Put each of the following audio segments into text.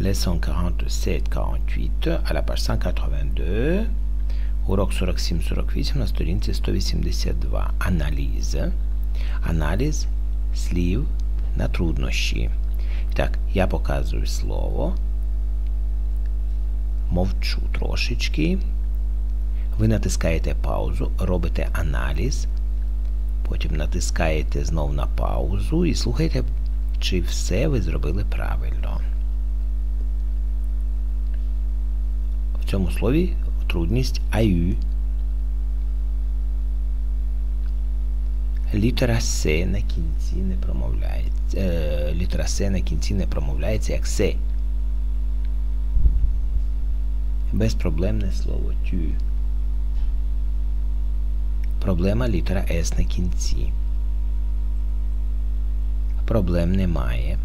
Leçon 47-48 а la page 182. Урок 47-48 на сторінці 182. Аналіз. Аналіз слів на труднощі. Так, я показую слово. Мовчу трошечки. Ви натискаєте паузу, робите аналіз. Потім натискаєте знов на паузу і слухайте, чи все ви зробили правильно. В цьому слові трудність аю. Літера С на кінці не промовляється. Е, літера С на кінці не промовляється як С. Безпроблемне слово тю. Проблема літера С на кінці. Проблем немає.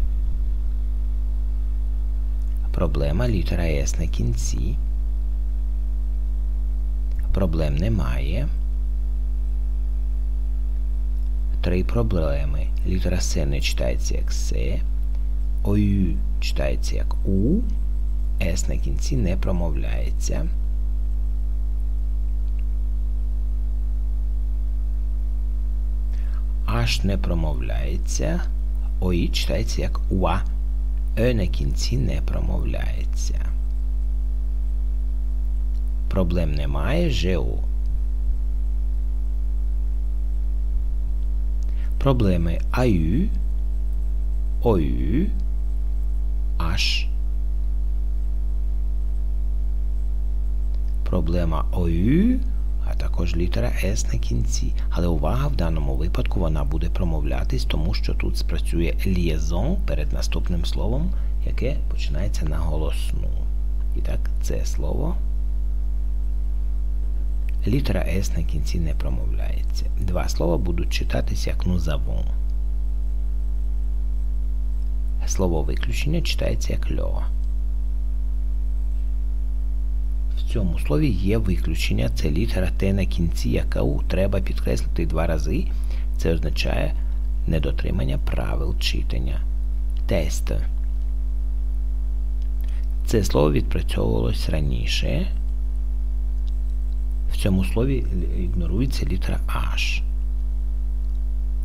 Проблема літера С на кінці. Проблем немає. Три проблеми. Літера С не читається як С. ОЮ читається як У. С на кінці не промовляється. H не промовляється. ОІ читається як УА. Е на кінці не промовляється. Проблем немає. ЖО. Проблеми АЮ, ОЮ, H. Проблема ОЮ, а також літера С на кінці. Але увага, в даному випадку вона буде промовлятись, тому що тут спрацює лієзон перед наступним словом, яке починається на голосну. І так, це слово. Літера С на кінці не промовляється. Два слова будуть читатися як нузавон. Слово виключення читається як льо. В цьому слові є виключення. Це літера Т на кінці, яку треба підкреслити два рази. Це означає недотримання правил читання. Тест. Це слово відпрацьовувалось раніше. В цьому слові ігнорується літера H.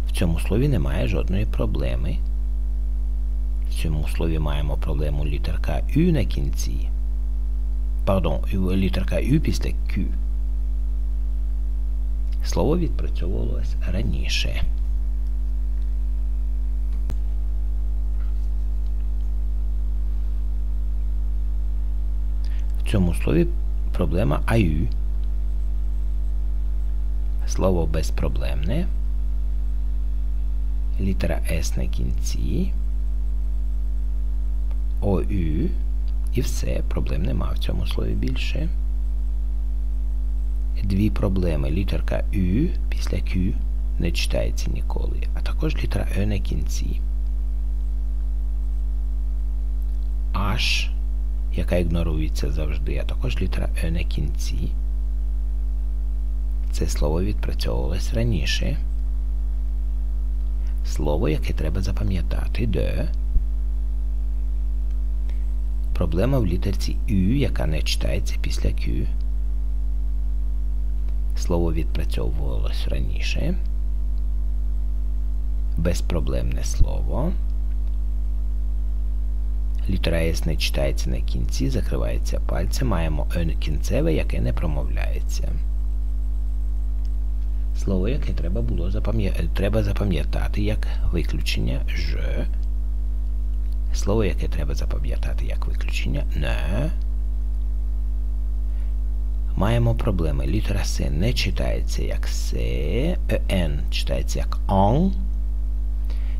В цьому слові немає жодної проблеми. В цьому слові маємо проблему літерка U на кінці. Пардон, літерка U після Q. Слово відпрацьовувалось раніше. В цьому слові проблема AU. Слово безпроблемне. Літера С на кінці. ОЮ. І все, проблем нема в цьому слові більше. Дві проблеми. Літерка Ю після Q не читається ніколи, а також літера Е на кінці. H, яка ігнорується завжди, а також літера Е на кінці. Це слово відпрацьовувалось раніше. Слово, яке треба запам'ятати, де. Проблема в літерці Ю, яка не читається після Q. Слово відпрацьовувалось раніше. Безпроблемне слово. Літера С не читається на кінці, закривається пальцем. Маємо Е кінцеве, яке не промовляється. Слово, яке треба було запам'ятати, треба запам'ятати як виключення Ж. Слово, яке треба запам'ятати як виключення не. Маємо проблеми. Літера С не читається як С, ЕН читається як ОН.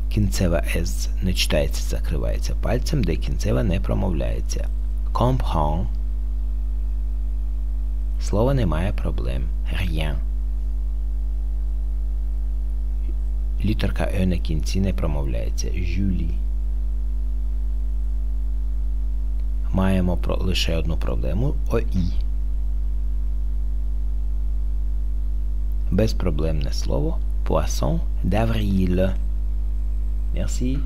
Кінцева С не читається, закривається пальцем, де кінцева не промовляється. Comprend. Слово не має проблем. Rien. Літерка Е на кінці не промовляється. Жюлі. Маємо про лише одну проблему ОІ. Безпроблемне слово Poisson d'avril. Merci.